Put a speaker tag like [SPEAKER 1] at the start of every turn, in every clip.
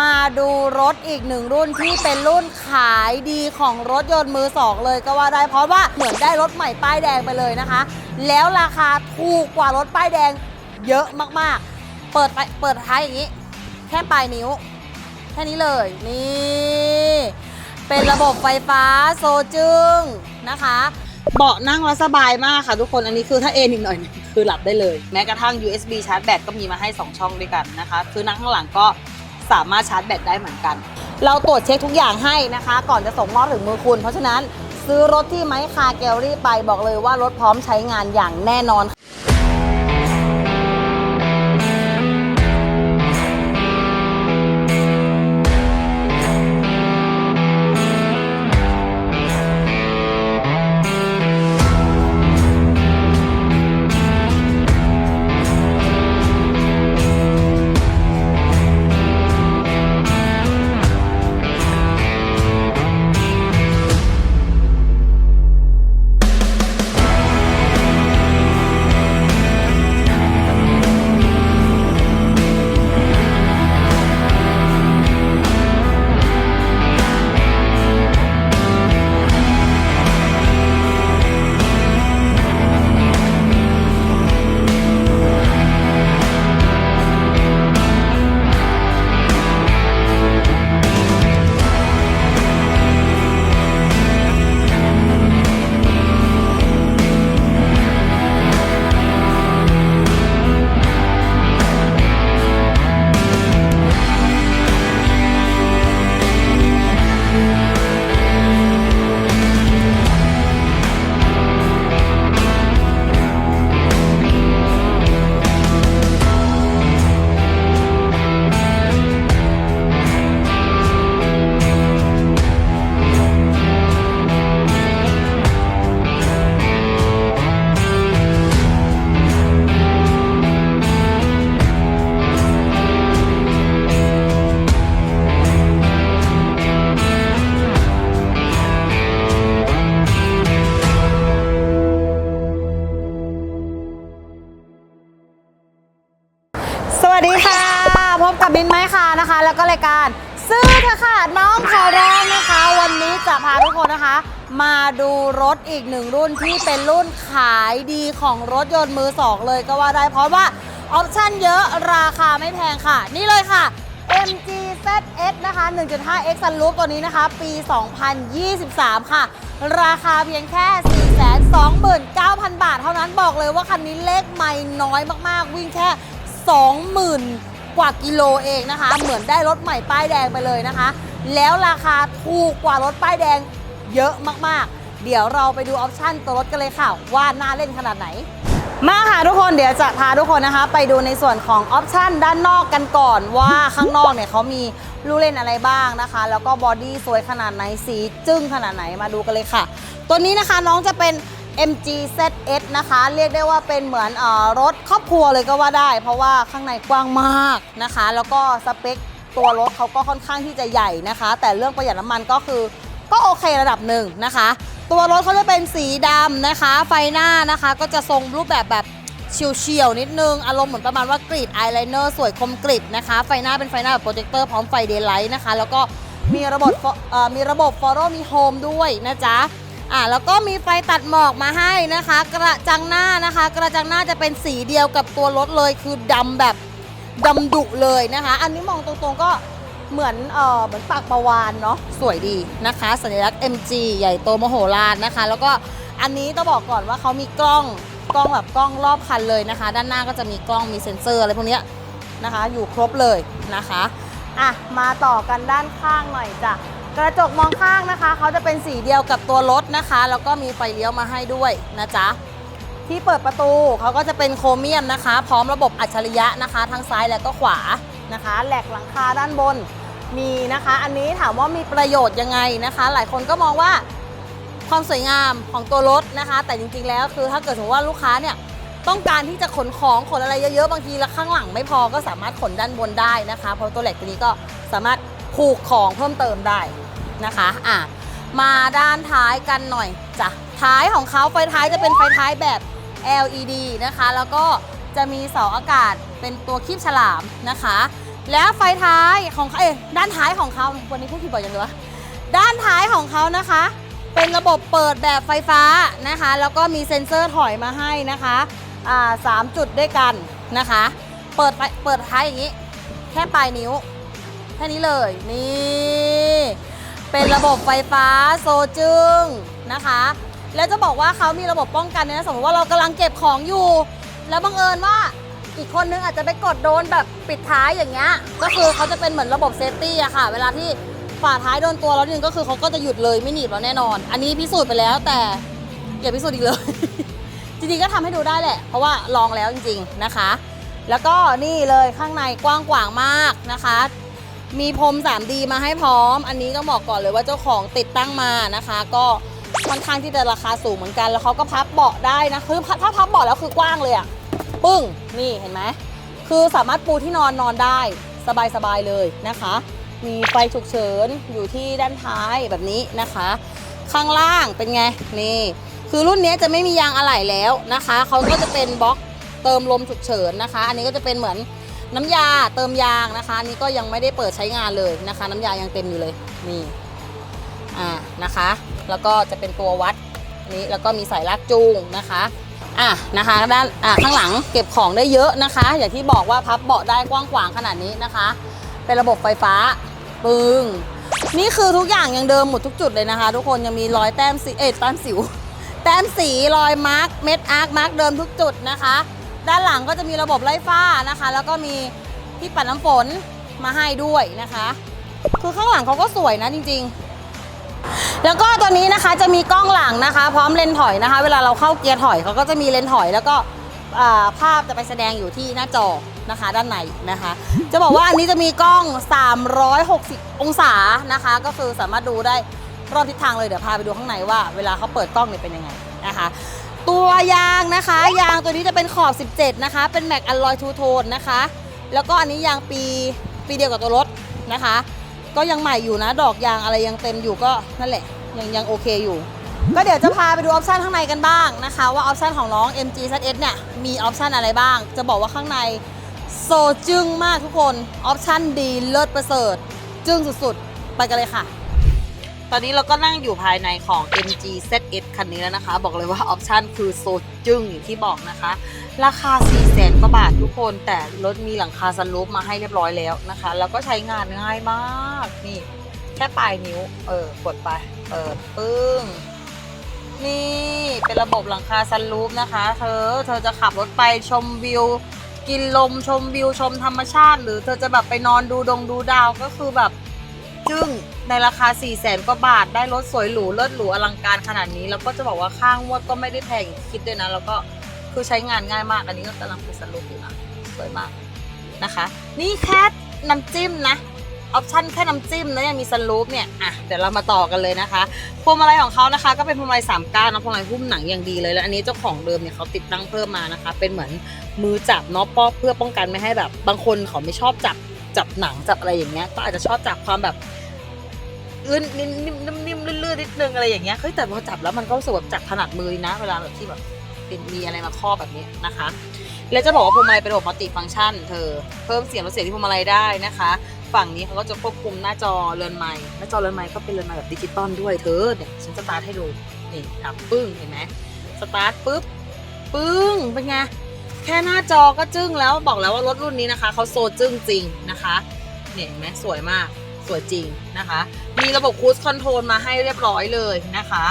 [SPEAKER 1] มาดูรถอีกหนึ่งรุ่นที่เป็นรุ่นขายดีของรถยนต์มือสองเลยก็ว่าได้เพราะว่าเหมือนได้รถใหม่ป้ายแดงไปเลยนะคะ แล้วราคาถูกกว่ารถป้ายแดงเยอะมากๆ เปิดไปเปิดท้ายอย่างนี้ แค่ปลายนิ้ว แค่นี้เลยนี่ เป็นระบบไฟฟ้าโซจึงนะคะ เบาะนั่งแล้วสบายมากค่ะทุกคนอันนี้คือถ้าเอนอีกหน่อยหนึ่งคือหลับได้เลย แม้กระทั่ง USB ชาร์จแบตก็มีมาให้ 2 ช่องด้วยกันนะคะ คือนั่งข้างหลังก็ สามารถชาร์จแบตได้เหมือนกัน เราตรวจเช็คทุกอย่างให้นะคะ ก่อนจะส่งมอบถึงมือคุณ เพราะฉะนั้นซื้อรถที่ไม้คาแกลลี่ไปบอกเลยว่ารถพร้อมใช้งานอย่างแน่นอน อีกหนึ่งรุ่นที่เป็นรุ่นขายดีของรถยนต์มือสองเลยก็ว่าได้เพราะว่าออปชั่นเยอะราคาไม่แพงค่ะ นี่เลยค่ะ MG ZS นะคะ 1.5X Sunroof ตัวนี้นะคะ ปี 2023 ค่ะ ราคาเพียงแค่ 429,000 บาท เท่านั้นบอกเลยว่าคันนี้เลขไม่น้อยมากๆ วิ่งแค่ 20,000 กว่ากิโลเองนะคะ เหมือนได้รถใหม่ป้ายแดงไปเลยนะคะ แล้วราคาถูกกว่ารถป้ายแดงเยอะมากๆ เดี๋ยวเราไปดูออปชันตัวรถกันเลยค่ะ ว่าน่าเล่นขนาดไหน มาค่ะทุกคนเดี๋ยวจะพาทุกคนนะคะ ไปดูในส่วนของออปชันด้านนอกกันก่อนว่าข้างนอกเนี่ยเขามีลูกเล่นอะไรบ้างนะคะ แล้วก็บอดี้สวยขนาดไหนสีจึ้งขนาดไหนมาดูกันเลยค่ะ ตัวนี้นะคะน้องจะเป็น MG ZS นะคะ เรียกได้ว่าเป็นเหมือนเออรถครอบครัวเลยก็ว่าได้ เพราะว่าข้างในกว้างมากนะคะ แล้วก็สเปคตัวรถเขาก็ค่อนข้างที่จะใหญ่นะคะ แต่เรื่องประหยัดน้ำมันก็คือก็โอเคระดับหนึ่งนะคะ ตัวรถเขาจะเป็นสีดำนะคะ ไฟหน้านะคะ ก็จะทรงรูปแบบแบบเฉียวๆนิดนึง อารมณ์เหมือนประมาณว่ากรีดอายไลเนอร์สวยคมกริบนะคะ ไฟหน้าเป็นไฟหน้าแบบโปรเจคเตอร์พร้อมไฟเดย์ไลท์นะคะ แล้วก็มีระบบมีระบบ Follow Me Home ด้วยนะจ๊ะอ่าแล้วก็มีไฟตัดหมอกมาให้นะคะ กระจังหน้านะคะ กระจังหน้าจะเป็นสีเดียวกับตัวรถเลยคือดำแบบดำดุเลยนะคะ อันนี้มองตรงๆก็ เหมือนเอ่อเหมือนปากประวานเนาะสวยดีนะคะ สัญลักษณ์ MG ใหญ่โตมโหฬารนะคะ แล้วก็อันนี้ต้องบอกก่อนว่าเขามีกล้องกล้องแบบกล้องรอบคันเลยนะคะ ด้านหน้าก็จะมีกล้องมีเซ็นเซอร์อะไรพวกนี้นะคะ อยู่ครบเลยนะคะอะมาต่อกันด้านข้างหน่อยจ้ะกระจกมองข้างนะคะเขาจะเป็นสีเดียวกับตัวรถนะคะ แล้วก็มีไฟเลี้ยวมาให้ด้วยนะจ๊ะที่เปิดประตูเขาก็จะเป็นโครเมียมนะคะ พร้อมระบบอัจฉริยะนะคะ ทั้งซ้ายและก็ขวานะคะแหลกหลังคาด้านบน มีนะคะ อันนี้ถามว่ามีประโยชน์ยังไงนะคะ หลายคนก็มองว่าความสวยงามของตัวรถนะคะ แต่จริงๆแล้วคือถ้าเกิดสมมติว่าลูกค้าเนี่ยต้องการที่จะขนของขนอะไรเยอะๆ บางทีแล้วข้างหลังไม่พอก็สามารถขนด้านบนได้นะคะ เพราะตัวแหลกตัวนี้ก็สามารถผูกของเพิ่มเติมได้นะคะอะมาด้านท้ายกันหน่อยจ้ะท้ายของเขาไฟท้ายจะเป็นไฟท้ายแบบ LED นะคะ แล้วก็จะมีเสาอากาศเป็นตัวคีบฉลามนะคะ แล้วไฟท้ายของเขาเอยด้านท้ายของเขาวันนี้พูดผิดบ่อยยังเลยวะด้านท้ายของเขานะคะ เป็นระบบเปิดแบบไฟฟ้านะคะ แล้วก็มีเซ็นเซอร์ถอยมาให้นะคะอ่าสามจุดด้วยกันนะคะ เปิดไฟเปิดท้ายอย่างนี้ แค่ปลายนิ้ว แค่นี้เลยนี่ เป็นระบบไฟฟ้าโซจึงนะคะ แล้วจะบอกว่าเขามีระบบป้องกันด้วยนะสมมติว่าเรากำลังเก็บของอยู่ แล้วบังเอิญว่า อีกคนนึงอาจจะไปกดโดนแบบปิดท้ายอย่างเงี้ย ก็คือเขาจะเป็นเหมือนระบบเซฟตี้อะค่ะ เวลาที่ฝ่าท้ายโดนตัวแล้วนึงก็คือเขาก็จะหยุดเลยไม่หนีบเราแน่นอน อันนี้พิสูจน์ไปแล้วแต่อย่าพิสูจน์อีกเลย จริงๆก็ทำให้ดูได้แหละ เพราะว่าลองแล้วจริง ๆนะคะ แล้วก็นี่เลยข้างในกว้างขวางมากนะคะ มีพรม 3D มาให้พร้อม อันนี้ต้องบอกก่อนเลยว่าเจ้าของติดตั้งมานะคะ ก็ค่อนข้างที่จะราคาสูงเหมือนกัน แล้วเขาก็พับเบาะได้นะคือถ้าพับเบาะแล้วคือกว้างเลยอะ ปึ้ง นี่เห็นไหม คือสามารถปูที่นอนนอนได้สบายๆเลยนะคะ มีไฟฉุกเฉินอยู่ที่ด้านท้ายแบบนี้นะคะ ข้างล่างเป็นไง นี่ คือรุ่นนี้จะไม่มียางอะไหล่แล้วนะคะ เขาก็จะเป็นบล็อกเติมลมฉุกเฉินนะคะ อันนี้ก็จะเป็นเหมือนน้ำยาเติมยางนะคะอันนี้ก็ยังไม่ได้เปิดใช้งานเลยนะคะ น้ำยายังเต็มอยู่เลยนี่อ่านะคะ แล้วก็จะเป็นตัววัดนี้แล้วก็มีสายลากจูงนะคะ อะนะคะด้านอะข้างหลังเก็บของได้เยอะนะคะ อย่างที่บอกว่าพับเบาะได้กว้างขวางขนาดนี้นะคะ เป็นระบบไฟฟ้าปึ้งนี่คือทุกอย่างยังเดิมหมดทุกจุดเลยนะคะ ทุกคนยังมีรอยแต้มสีเอ็ดแต้มสิว แต้มสีรอยมาร์กเม็ดอาร์คมาร์กเดิมทุกจุดนะคะ ด้านหลังก็จะมีระบบไล่ฟ้านะคะ แล้วก็มีที่ปัดน้ำฝนมาให้ด้วยนะคะ คือข้างหลังเขาก็สวยนะจริง ๆ แล้วก็ตัวนี้นะคะจะมีกล้องหลังนะคะ พร้อมเลนถอยนะคะ เวลาเราเข้าเกียร์ถอยเขาก็จะมีเลนถอย แล้วก็ภาพจะไปแสดงอยู่ที่หน้าจอนะคะ ด้านในนะคะ จะบอกว่าอันนี้จะมีกล้อง 360 องศานะคะ ก็คือสามารถดูได้รอบทิศทางเลยเดี๋ยวพาไปดูข้างในว่า เวลาเขาเปิดกล้องเนี่ยเป็นยังไงนะคะตัวยางนะคะ ยางตัวนี้จะเป็นขอบ 17 นะคะ เป็นแม็กอลลอยทูโทนนะคะ แล้วก็อันนี้ยางปีปีเดียวกับตัวรถนะคะ ก็ยังใหม่อยู่นะ ดอกยางอะไรยังเต็มอยู่ก็นั่นแหละ ยังยังโอเคอยู่ ก็เดี๋ยวจะพาไปดูออปชันข้างในกันบ้างนะคะ ว่าออปชันของน้อง MG ZS เนี่ยมีออปชันอะไรบ้าง จะบอกว่าข้างในโซจึ้งมากทุกคนออปชันดีเลิศประเสริฐ จึ้งสุดๆ ไปกันเลยค่ะ ตอนนี้เราก็นั่งอยู่ภายในของ MG ZS คันนี้แล้วนะคะ บอกเลยว่าออปชันคือโซจึ้งอย่างที่บอกนะคะ ราคา 4 0 0แสนกว่าบาททุกคน แต่รถมีหลังคาซันรูฟมาให้เรียบร้อยแล้วนะคะ แล้วก็ใช้งานง่ายมาก นี่ แค่ปลายนิ้ว เออกดไป เปิดปึ้งนี่เป็นระบบหลังคาซันรูฟนะคะ เธอ เธอจะขับรถไปชมวิว กินลมชมวิวชมธรรมชาติ หรือเธอจะแบบไปนอนดูดงดูดาวก็คือแบบ จึ้งในราคา 4 0 0แสนกว่าบาทได้รถสวยหรูเลิศหรูอลังการขนาดนี้ แล้วก็จะบอกว่าข้างวดก็ไม่ได้แพงอย่างที่คิดด้วยนะ แล้วก็คือใช้งานง่ายมาก อันนี้ก็กำลังเป็นสรุปอยู่นะสวยมากนะคะ นี่แค่น้ำจิ้มนะออปชั่นแค่น้ำจิ้มนะยังมีสลูปเนี่ย อะ เดี๋ยวเรามาต่อกันเลยนะคะพวงมาลัยของเขานะคะ ก็เป็นพวงมาลัยสามก้านนะพวงมาลัยหุ้มหนังอย่างดีเลยแล้วอันนี้เจ้าของเดิมเนี่ยเขาติดตั้งเพิ่มมานะคะ เป็นเหมือนมือจับเนาะป้อเพื่อป้องกันไม่ให้แบบ บางคนเขาไม่ชอบจับ จับหนังจับอะไรอย่างเงี้ยก็อาจจะชอบจับความแบบลื่นนิ่มนิ่มนิ่มนิ่มลื่อนๆนิดนึงอะไรอย่างเงี้ยเฮ้ยแต่พอจับแล้วมันก็รู้สึกแบบจับถนัดมือดีนะ เวลาแบบที่แบบเป็นมีอะไรมาครอบแบบนี้นะคะ แล้วจะบอกว่าพวงมาลัยเป็นระบบมัลติฟังก์ชัน เธอเพิ่มเสียงลดเสียงที่พวงมาลัยได้นะคะ ฝั่งนี้เขาก็จะควบคุมหน้าจอเรือนไม้หน้าจอเรือนไม้ก็เป็นเรือนไม้แบบดิจิตอลด้วยเธอเนี่ยฉันสตาร์ทให้ดูนี่อะปึ้งเห็นไหมสตาร์ทปุ๊บปึ้งเป็นไง แค่หน้าจอก็จึ้งแล้วบอกแล้วว่ารถรุ่นนี้นะคะเขาโซจึ้งจริงนะคะเนี่ยเห็นไหมสวยมากสวยจริงนะคะ มีระบบคูสคอนโทรลมาให้เรียบร้อยเลยนะคะ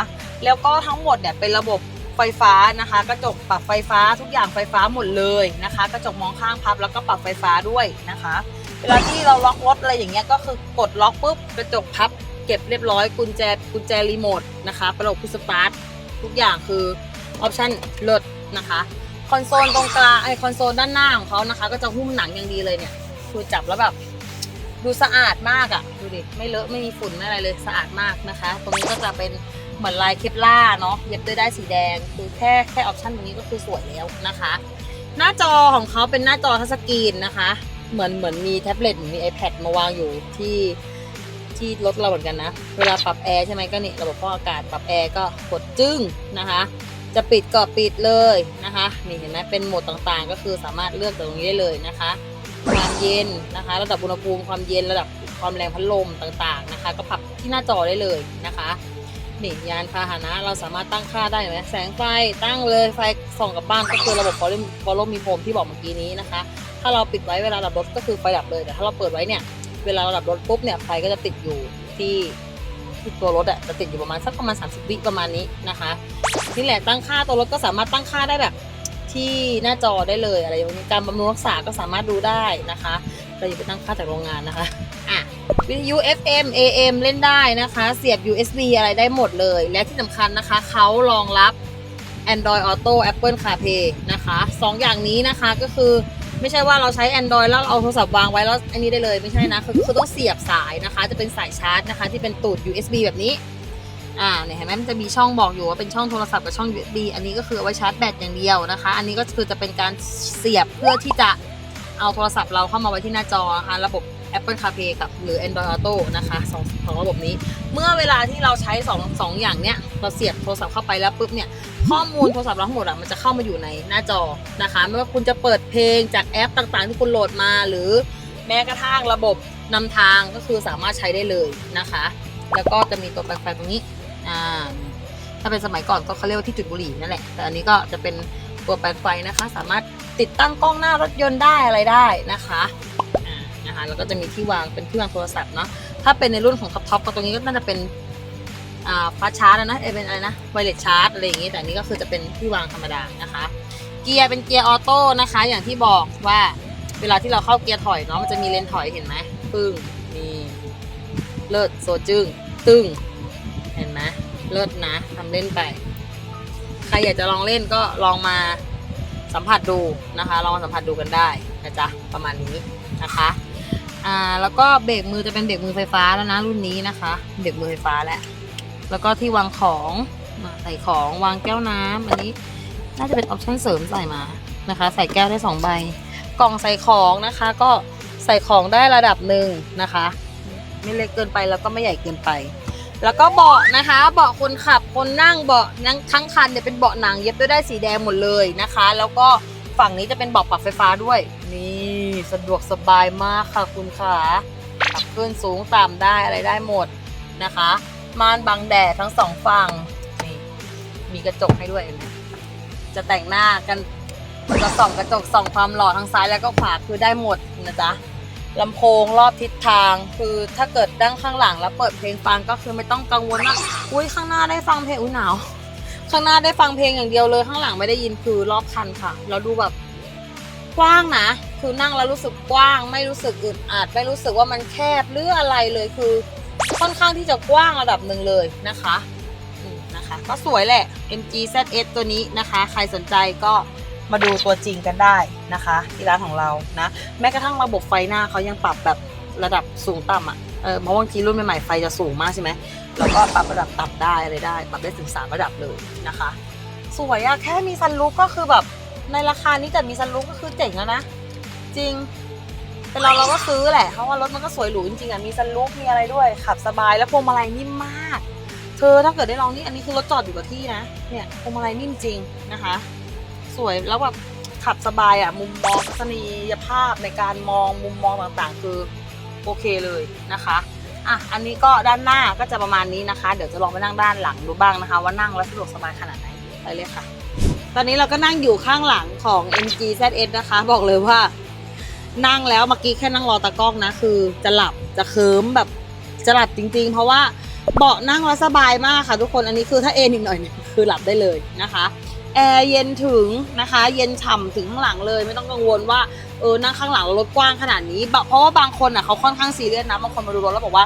[SPEAKER 1] แล้วก็ทั้งหมดเนี่ยเป็นระบบไฟฟ้านะคะ กระจกปรับไฟฟ้าทุกอย่างไฟฟ้าหมดเลยนะคะ กระจกมองข้างพับแล้วก็ปรับไฟฟ้าด้วยนะคะ เวลาที่เราล็อกรถอะไรอย่างเงี้ยก็คือกดล็อกปุ๊บกระจกพับเก็บเรียบร้อยกุญแจกุญแจรีโมทนะคะ ประบบพุสตาร์ททุกอย่างคือออปชั่นเลิศนะคะ คอนโซลตรงกลางไอคอนโซลด้านหน้าของเขานะคะ ก็จะหุ้มหนังอย่างดีเลยเนี่ยคือจับแล้วแบบดูสะอาดมากอะ่ะดูดิไม่เลอะไม่มีฝุ่นไม่อะไรเลยสะอาดมากนะคะ ตรงนี้ก็จะเป็นเหมือนลายเคปล่าเนาะเย็บด้วยได้สีแดง คือแค่แค่ออปชั่นตรงนี้ก็คือสวยแล้วนะคะ หน้าจอของเขาเป็นหน้าจอทัชสกรีนนะคะ เหมือนเหมือนมีแท็บเล็ตเหมือนมี iPad มาวางอยู่ที่ที่รถเราเหมือนกันนะ เวลาปรับแอร์ใช่ไหมก็นี่ระบบฟอกอากาศปรับแอร์ก็กดจึ้งนะคะ จะปิดก็ปิดเลยนะคะ นี่เห็นไหมเป็นโหมดต่างๆ ก็คือสามารถเลือกตรงนี้ได้เลยนะคะ ความเย็นนะคะ ระดับอุณหภูมิความเย็นระดับความแรงพัดลมต่างๆนะคะ ก็ปรับที่หน้าจอได้เลยนะคะนี่ยานพาหนะเราสามารถตั้งค่าได้ไหมแสงไฟตั้งเลยไฟส่องกับบ้านก็คือระบบฟอลล์ฟอลมีโฮมที่บอกเมื่อกี้นี้นะคะ ถ้าเราปิดไว้เวลาดับรถก็คือไฟดับเลยแต่ถ้าเราเปิดไว้เนี่ยเวลาเราดับรถปุ๊บเนี่ยไฟก็จะติดอยู่ที่ที่ตัวรถอะจะติดอยู่ประมาณสักประมาณ 30 วิประมาณนี้นะคะ นี่แหละตั้งค่าตัวรถก็สามารถตั้งค่าได้แบบ ที่หน้าจอได้เลยอะไรอย่างนี้การบำรุงรักษาก็สามารถดูได้นะคะเราอย่าไปตั้งค่าจากโรงงานนะคะอะวิทยุ FM AM เล่นได้นะคะ เสียบ USB อะไรได้หมดเลย และที่สำคัญนะคะเขารองรับ Android Auto Apple CarPlay นะคะสองอย่างนี้นะคะก็คือไม่ใช่ว่าเราใช้ Android แล้วเราเอาโทรศัพท์วางไว้แล้วอันนี้ได้เลยไม่ใช่นะคือคือต้องเสียบสายนะคะ จะเป็นสายชาร์จนะคะ ที่เป็นตูด USB แบบนี้ อ่าเนี่ยเห็นไหมมันจะมีช่องบอกอยู่ว่าเป็นช่องโทรศัพท์กับช่อง USB อันนี้ก็คือเอาไว้ชาร์จแบตอย่างเดียวนะคะ อันนี้ก็คือจะเป็นการเสียบเพื่อที่จะเอาโทรศัพท์เราเข้ามาไว้ที่หน้าจอนะคะระบบ Apple CarPlay กับหรือ Android Auto นะคะสองสองระบบนี้ เมื่อเวลาที่เราใช้สองสองอย่างเนี้ยเราเสียบโทรศัพท์เข้าไปแล้วปุ๊บเนี่ยข้อมูลโทรศัพท์เราทั้งหมดอะมันจะเข้ามาอยู่ในหน้าจอนะคะ ไม่ว่าคุณจะเปิดเพลงจากแอปต่างๆ ที่คุณโหลดมาหรือแม้กระทั่งระบบนำทางก็คือสามารถใช้ได้เลยนะคะ แล้วก็จะมีตัวแปลกๆตรงนี้ อ่าถ้าเป็นสมัยก่อนก็เขาเรียกว่าที่จุดบุหรี่นั่นแหละ แต่อันนี้ก็จะเป็นตัวแปลกไฟนะคะ สามารถติดตั้งกล้องหน้ารถยนต์ได้อะไรได้นะคะอ่านะคะ แล้วก็จะมีที่วางเป็นที่วางโทรศัพท์เนาะ ถ้าเป็นในรุ่นของท็อปท็อปก็ตรงนี้ก็น่าจะเป็นอ่าฟาชาร์จนะเอเป็นอะไรนะไวเลสชาร์จอะไรอย่างงี้ แต่อันนี้ก็คือจะเป็นที่วางธรรมดานะคะ เกียร์เป็นเกียร์ออโต้นะคะ อย่างที่บอกว่าเวลาที่เราเข้าเกียร์ถอยเนาะ มันจะมีเลนถอยเห็นไหมปึ้ง มีเลิศโซจึ้งตึ้ง เลิศนะทำเล่นไป ใครอยากจะลองเล่นก็ลองมาสัมผัสดูนะคะ ลองสัมผัสดูกันได้นะจ๊ะประมาณนี้นะคะอ่าแล้วก็เบรกมือจะเป็นเบรกมือไฟฟ้าแล้วนะรุ่นนี้นะคะ เบรกมือไฟฟ้าแล้วแล้วก็ที่วางของมาใส่ของวางแก้วน้ำอันนี้น่าจะเป็นออปชั่นเสริมใส่มานะคะ ใส่แก้วได้สองใบกล่องใส่ของนะคะ ก็ใส่ของได้ระดับหนึ่งนะคะ ไม่เล็กเกินไปแล้วก็ไม่ใหญ่เกินไป แล้วก็เบาะนะคะ เบาะคนขับคนนั่งเบาะนั่งทั้งคันเนี่ยเป็นเบาะหนังเย็บด้วยได้สีแดงหมดเลยนะคะ แล้วก็ฝั่งนี้จะเป็นเบาะปรับไฟฟ้าด้วย นี่สะดวกสบายมากค่ะคุณขาปรับขึ้นสูงต่ำได้อะไรได้หมดนะคะ ม่านบังแดดทั้งสองฝั่งนี่มีกระจกให้ด้วยนไหมจะแต่งหน้ากันจะส่องกระจกส่องความหล่อทั้งซ้ายแล้วก็ขวาคือได้หมดนะจ๊ะ ลำโพงรอบทิศทาง คือถ้าเกิดดั้งข้างหลังแล้วเปิดเพลงฟังก็คือไม่ต้องกังวลว่าอุ้ยข้างหน้าได้ฟังเพลงอุ้ยหนาวข้างหน้าได้ฟังเพลงอย่างเดียวเลยข้างหลังไม่ได้ยินคือรอบคันค่ะแล้วดูแบบกว้างนะคือนั่งแล้วรู้สึกกว้าง ไม่รู้สึกอึดอัดไม่รู้สึกว่ามันแคบหรืออะไรเลยคือค่อนข้างที่จะกว้างระดับหนึ่งเลยนะคะนะคะ ก็สวยแหละ MG ZS ตัวนี้นะคะ ใครสนใจก็ มาดูตัวจริงกันได้นะคะ ที่ร้านของเรานะ แม้กระทั่งระบบไฟหน้าเขายังปรับแบบระดับสูงต่ำอะเออเพราะบางทีรุ่นใหม่ๆไฟจะสูงมากใช่ไหมแล้วก็ปรับระดับต่ำได้อะไรได้ ปรับได้ถึงสามระดับเลยนะคะ สวยอะแค่มีซันรูฟก็คือแบบในราคานี้แต่มีซันรูฟก็คือเจ๋งแล้วนะ จริงแต่เราเราก็ซื้อแหละเพราะว่ารถมันก็สวยหรูจริงๆอะมีซันรูฟมีอะไรด้วย ขับสบายแล้วพวงมาลัยนิ่มมาก เธอถ้าเกิดได้ลองนี่อันนี้คือรถจอดอยู่กับที่นะเนี่ยพวงมาลัยนิ่มจริงนะคะ สวยแล้วแบบขับสบายอะมุมมองทัศนียภาพในการมองมุมมองต่างๆ คือโอเคเลยนะคะอะอันนี้ก็ด้านหน้าก็จะประมาณนี้นะคะ เดี๋ยวจะลองไปนั่งด้านหลังดูบ้างนะคะ ว่านั่งแล้วสะดวกสบายขนาดไหนไปเลยค่ะ ตอนนี้เราก็นั่งอยู่ข้างหลังของ MG ZS นะคะ บอกเลยว่า นั่งแล้วเมื่อกี้แค่นั่งรอตากล้องนะคือ จะหลับจะเคิมแบบจะหลับจริง ๆ เพราะว่าเบาะนั่งแล้วสบายมากค่ะ ทุกคนอันนี้คือถ้าเอนอีกหน่อยเนี่ยคือหลับได้เลยนะคะ แอร์เย็นถึงนะคะ เย็นฉ่ำถึงข้างหลังเลยไม่ต้องกังวลว่าเออนั่งข้างหลังรถกว้างขนาดนี้ เพราะว่าบางคนอะเขาค่อนข้างซีเรียสนะบางคนมาดูรถแล้วบอกว่า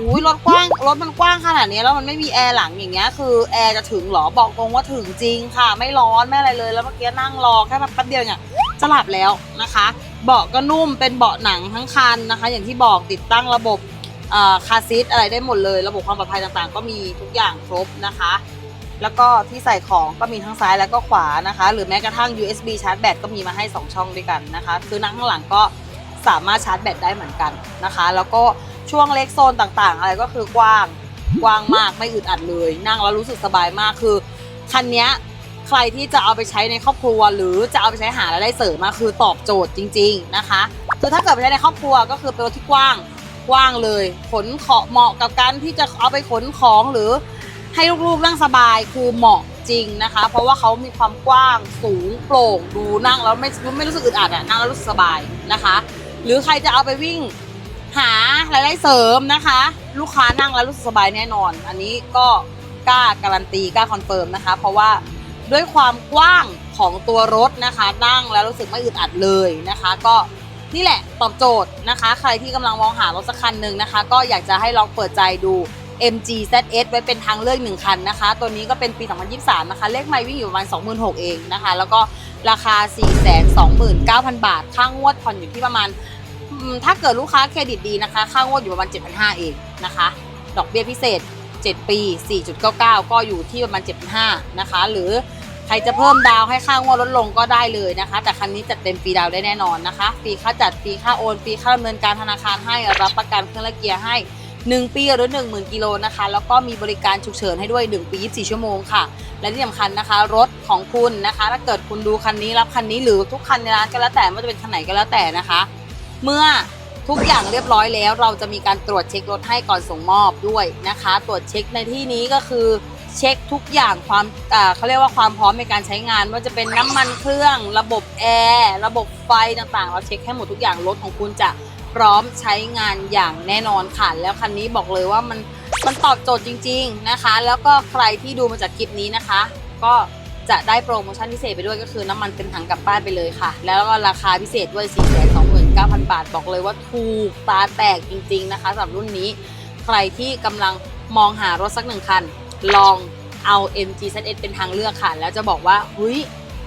[SPEAKER 1] อุ้ยรถกว้างรถมันกว้างขนาดนี้แล้วมันไม่มีแอร์หลังอย่างเงี้ยคือแอร์จะถึงหรอบอกตรงว่าถึงจริงค่ะ ไม่ร้อนไม่อะไรเลยแล้วเมื่อกี้นั่งรอแค่แบบแป๊บเดียวเนี่ยจะหลับแล้วนะคะ เบาะก็นุ่มเป็นเบาะหนังทั้งคันนะคะ อย่างที่บอกติดตั้งระบบคาซีทอะไรได้หมดเลย ระบบความปลอดภัยต่างๆ ก็มีทุกอย่างครบนะคะ แล้วก็ที่ใส่ของก็มีทั้งซ้ายแล้วก็ขวานะคะ หรือแม้กระทั่ง USB ชาร์จแบตก็มีมาให้ 2 ช่องด้วยกันนะคะ คือนั่งข้างหลังก็สามารถชาร์จแบตได้เหมือนกันนะคะ แล้วก็ช่วงเล็กโซนต่างๆ อะไรก็คือกว้างกว้างมากไม่อึดอัดเลย นั่งแล้วรู้สึกสบายมากคือคันนี้ใครที่จะเอาไปใช้ในครอบครัว หรือจะเอาไปใช้หารายได้เสริมมาคือตอบโจทย์จริง ๆนะคะคือถ้าเกิดไปใช้ในครอบครัวก็คือเป็นรถที่กว้างกว้างเลย ขนของเหมาะกับการที่จะเอาไปขนของหรือ ให้ลูกๆนั่งสบายคือเหมาะจริงนะคะ เพราะว่าเขามีความกว้างสูงโปร่งดูนั่งแล้วไม่ไม่รู้สึกอึดอัดอะนั่งแล้วรู้สึกสบายนะคะ หรือใครจะเอาไปวิ่งหารายได้เสริมนะคะ ลูกค้านั่งแล้วรู้สึกสบายแน่นอน อันนี้ก็กล้าการันตีกล้าคอนเฟิร์มนะคะ เพราะว่าด้วยความกว้างของตัวรถนะคะ นั่งแล้วรู้สึกไม่อึดอัดเลยนะคะ ก็นี่แหละตอบโจทย์นะคะ ใครที่กำลังมองหารถสักคันหนึ่งนะคะ ก็อยากจะให้ลองเปิดใจดู MG ZS ไว้เป็นทางเลือกหนึ่งคันนะคะ ตัวนี้ก็เป็นปี 2023 นะคะ เลขไม่วิ่งอยู่ประมาณ 26,000 เองนะคะ แล้วก็ราคา 429,000 บาท ค่างวดผ่อนอยู่ที่ประมาณ ถ้าเกิดลูกค้าเครดิตดีนะคะ ค่างวดอยู่ประมาณ 7,500 เองนะคะ ดอกเบี้ยพิเศษ 7 ปี 4.99 ก็อยู่ที่ประมาณ 7,500 นะคะ หรือใครจะเพิ่มดาวให้ค่างวดลดลงก็ได้เลยนะคะ แต่คันนี้จัดเต็มฟรีดาวได้แน่นอนนะคะ ฟรีค่าจัด ฟรีค่าโอน ฟรีค่าดำเนินการธนาคารให้ รับประกันเครื่องและเกียร์ให้ 1 ปีหรือ 10,000 กิโลนะคะ แล้วก็มีบริการฉุกเฉินให้ด้วย 1 ปี 24 ชั่วโมงค่ะ และที่สำคัญนะคะ รถของคุณนะคะ ถ้าเกิดคุณดูคันนี้รับคันนี้หรือทุกคันในร้านก็แล้วแต่ไม่ว่าจะเป็นคันไหนก็แล้วแต่นะคะ เมื่อทุกอย่างเรียบร้อยแล้ว เราจะมีการตรวจเช็ครถให้ก่อนส่งมอบด้วยนะคะ ตรวจเช็คในที่นี้ก็คือเช็คทุกอย่างความเขาเรียกว่าความพร้อมในการใช้งานว่าจะเป็นน้ำมันเครื่อง ระบบแอร์ระบบไฟต่างๆ เราเช็คให้หมดทุกอย่างรถของคุณจะ พร้อมใช้งานอย่างแน่นอนค่ะ แล้วคันนี้บอกเลยว่ามันมันตอบโจทย์จริง ๆนะคะ แล้วก็ใครที่ดูมาจากคลิปนี้นะคะ ก็จะได้โปรโมชั่นพิเศษไปด้วยก็คือน้ำมันเต็มถังกลับบ้านไปเลยค่ะ แล้วก็ราคาพิเศษด้วย429,000 บาท บอกเลยว่าถูกตาแตกจริง ๆนะคะสำหรับรุ่นนี้ ใครที่กำลังมองหารถสักหนึ่งคัน ลองเอา MG ZS เป็นทางเลือกค่ะ แล้วจะบอกว่าเฮ้ย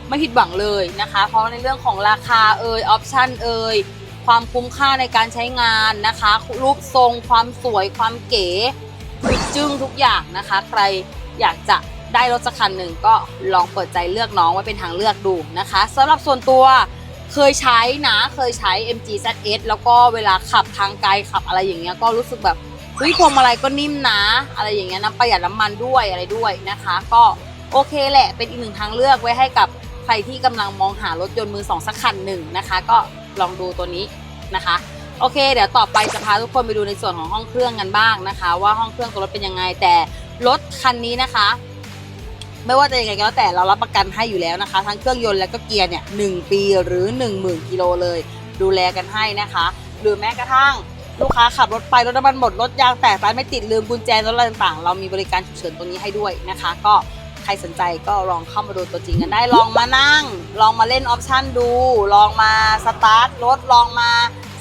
[SPEAKER 1] ไม่ผิดหวังเลยนะคะ เพราะในเรื่องของราคาเอ่ยออปชั่นเอ่ย ความคุ้มค่าในการใช้งานนะคะ รูปทรงความสวยความเก๋จึ้งทุกอย่างนะคะ ใครอยากจะได้รถสักคันหนึ่งก็ลองเปิดใจเลือกน้องไว้เป็นทางเลือกดูนะคะสำหรับส่วนตัวเคยใช้นะเคยใช้ MG ZS แล้วก็เวลาขับทางไกลขับอะไรอย่างเงี้ยก็รู้สึกแบบเฮ้ยพวงมาลัยก็นิ่มนะ อะไรอย่างเงี้ยนะประหยัดน้ำมันด้วยอะไรด้วยนะคะ ก็โอเคแหละเป็นอีกหนึ่งทางเลือกไว้ให้กับใครที่กำลังมองหารถยนต์มือสองสักคันหนึ่งนะคะ ก็ ลองดูตัวนี้นะคะโอเค เดี๋ยวต่อไปจะพาทุกคนไปดูในส่วนของห้องเครื่องกันบ้างนะคะ ว่าห้องเครื่องตัวรถเป็นยังไงแต่รถคันนี้นะคะ ไม่ว่าจะยังไงก็แล้วแต่เรารับประกันให้อยู่แล้วนะคะ ทั้งเครื่องยนต์และก็เกียร์เนี่ยหปีหรือ 1 0,000กิโลเลย ดูแลกันให้นะคะ หรือแม้กระทั่งลูกค้าขับรถไปรถน้ำมันหมดรถยางแตกไฟไม่ติดลืมกุญแจรถอะไรต่างๆ เรามีบริการฉุกเฉินตรงนี้ให้ด้วยนะคะ ก็ รสนใจก็ลองเข้ามาดูตัวจริงกันได้ลองมานั่ง ลองมาเล่นออปชั่นดู ลองมาสตาร์ทรถลองมา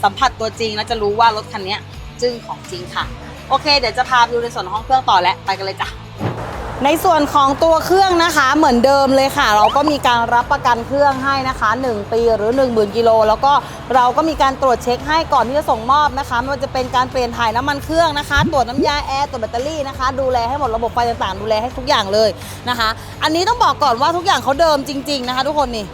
[SPEAKER 1] สัมผัสตัวจริงแล้วจะรู้ว่ารถคันนี้จึ้งของจริงค่ะ โอเค เดี๋ยวจะพาไปดูในส่วนห้องเครื่องต่อแล้วไปกันเลยจ้ะ ในส่วนของตัวเครื่องนะคะเหมือนเดิมเลยค่ะ เราก็มีการรับประกันเครื่องให้นะคะ 1 ปีหรือ 1 0,000กิโลแล้วก็เราก็มีการตรวจเช็คให้ก่อนที่จะส่งมอบนะคะไม่ว่าจะเป็นการเปลี่ยนถ่ายน้ำมันเครื่องนะคะ ตรวจน้ำยาแอร์ตรวจแบตเตอรี่นะคะ ดูแลให้หมดระบบไฟต่างๆ ดูแลให้ทุกอย่างเลยนะคะ อันนี้ต้องบอกก่อนว่าทุกอย่างเขาเดิมจริง ๆนะคะ ทุกคนนี่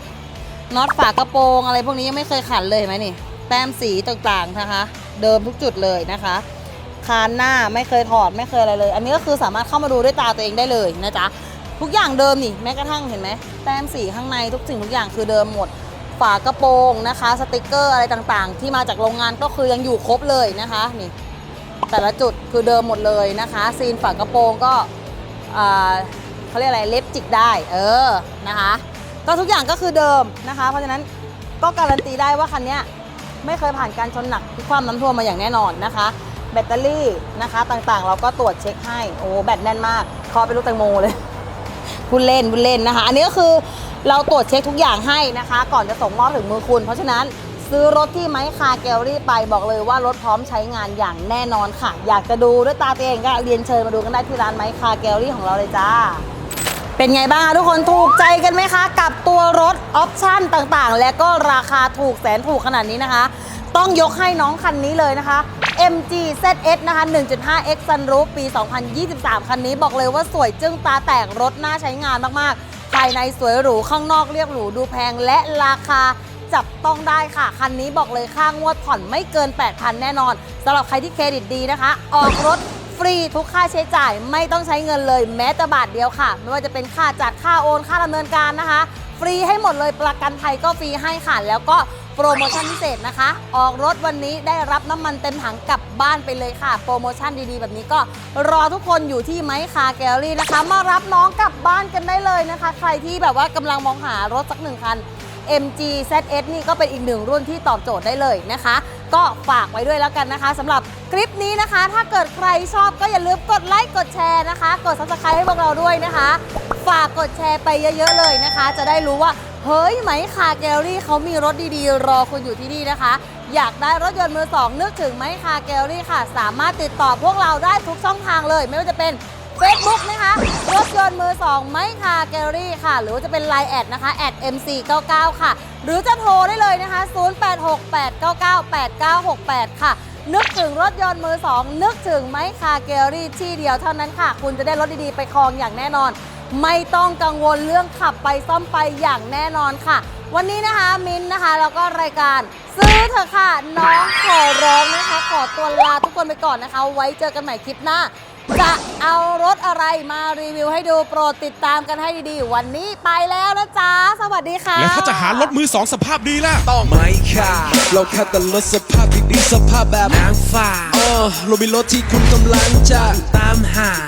[SPEAKER 1] น็อตฝากระโปรงอะไรพวกนี้ยังไม่เคยขันเลยเห็นไหมนี่แต้มสีต่างๆนะคะ เดิมทุกจุดเลยนะคะ คานหน้าไม่เคยถอดไม่เคยอะไรเลย อันนี้ก็คือสามารถเข้ามาดูด้วยตาตัวเองได้เลยนะจ๊ะทุกอย่างเดิมนี่แม้กระทั่งเห็นไหมแต้มสีข้างในทุกสิ่งทุกอย่างคือเดิมหมดฝากระโปรงนะคะ สติกเกอร์อะไรต่างๆ ที่มาจากโรงงานก็คือยังอยู่ครบเลยนะคะนี่แต่ละจุดคือเดิมหมดเลยนะคะ ซีนฝากระโปรงก็เขาเรียกอะไรเล็บจิกได้เออนะคะก็ทุกอย่างก็คือเดิมนะคะ เพราะฉะนั้นก็การันตีได้ว่าคันนี้ไม่เคยผ่านการชนหนักที่ความน้ำท่วมมาอย่างแน่นอนนะคะ แบตเตอรี่นะคะ ต่างๆ เราก็ตรวจเช็คให้ โอ้แบตแน่นมาก คอไปนลูกแตงโมเลยพูดเล่นพูดเล่นนะคะ อันนี้ก็คือเราตรวจเช็คทุกอย่างให้นะคะ ก่อนจะส่งมอบถึงมือคุณ เพราะฉะนั้นซื้อรถที่ไม้คาแกลลี่ไปบอกเลยว่ารถพร้อมใช้งานอย่างแน่นอนค่ะ อยากจะดูด้วยตาตัวเองก็เรียนเชิญมาดูกันได้ที่ร้านไม้คาแกลลี่ของเราเลยจ้า เป็นไงบ้างคะทุกคนถูกใจกันไหมคะ กับตัวรถออปชั่นต่างๆ และก็ราคาถูกแสนถูกขนาดนี้นะคะ ต้องยกให้น้องคันนี้เลยนะคะ MG ZS นะคะ 1.5X Sunroof ปี 2023 คันนี้บอกเลยว่าสวยจึ้งตาแตกรถน่าใช้งานมาก ๆ ภายในสวยหรู ข้างนอกเรียบหรูดูแพงและราคาจับต้องได้ค่ะ คันนี้บอกเลยค่างวดผ่อนไม่เกิน 8,000 แน่นอนสำหรับใครที่เครดิตดีนะคะ ออกรถฟรีทุกค่าใช้จ่ายไม่ต้องใช้เงินเลยแม้แต่บาทเดียวค่ะ ไม่ว่าจะเป็นค่าจัดค่าโอนค่าดำเนินการนะคะ ฟรีให้หมดเลยประกันภัยก็ฟรีให้ค่ะแล้วก็ โปรโมชั่นพิเศษนะคะ ออกรถวันนี้ได้รับน้ำมันเต็มถังกลับบ้านไปเลยค่ะ โปรโมชั่นดีๆ แบบนี้ก็รอทุกคนอยู่ที่ไมค์คาแกลลี่นะคะ มารับน้องกลับบ้านกันได้เลยนะคะ ใครที่แบบว่ากำลังมองหารถสักหนึ่งคัน MG ZS นี่ก็เป็นอีกหนึ่งรุ่นที่ตอบโจทย์ได้เลยนะคะ ก็ฝากไว้ด้วยแล้วกันนะคะสำหรับคลิปนี้นะคะ ถ้าเกิดใครชอบก็อย่าลืมกดไลค์กดแชร์นะคะ กด subscribe ให้พวกเราด้วยนะคะ ฝากกดแชร์ไปเยอะ ๆ เลยนะคะ จะได้รู้ว่า เฮ้ยไหมคาแกลลี่เขามีรถดีๆ รอคุณอยู่ที่นี่นะคะ อยากได้รถยนต์มือสองนึกถึงไหมคาแกลลี่ค่ะ สามารถติดต่อพวกเราได้ทุกช่องทางเลย ไม่ว่าจะเป็น Facebook นะคะ รถยนต์มือสองไมคาแกลลี่ค่ะ หรือว่าจะเป็น Line แอดนะคะแอด MC99 ค่ะ หรือจะโทรได้เลยนะคะ 0868998968 ค่ะ นึกถึงรถยนต์มือสองนึกถึงไมค์คาแกลลี่ที่เดียวเท่านั้นค่ะ คุณจะได้รถดีๆ ไปครองอย่างแน่นอน ไม่ต้องกังวลเรื่องขับไปซ่อมไปอย่างแน่นอนค่ะ วันนี้นะคะมิ้นท์นะคะแล้วก็รายการซื้อเถอะค่ะ น้องขอร้องนะคะ ขอตัวลาทุกคนไปก่อนนะคะ ไว้เจอกันใหม่คลิปหน้า จะเอารถอะไรมารีวิวให้ดูโปรดติดตามกันให้ดีๆ วันนี้ไปแล้วนะจ๊ะ สวัสดีค่ะ
[SPEAKER 2] แล้วถ้าจะหารถมือสองสภาพดีล่ะ
[SPEAKER 3] ต้องไม่ค่ะ เราแค่แต่รถสภาพดีๆสภาพแบบนางฟ้าเออเรามีรถที่คุณกำลังจะตามหา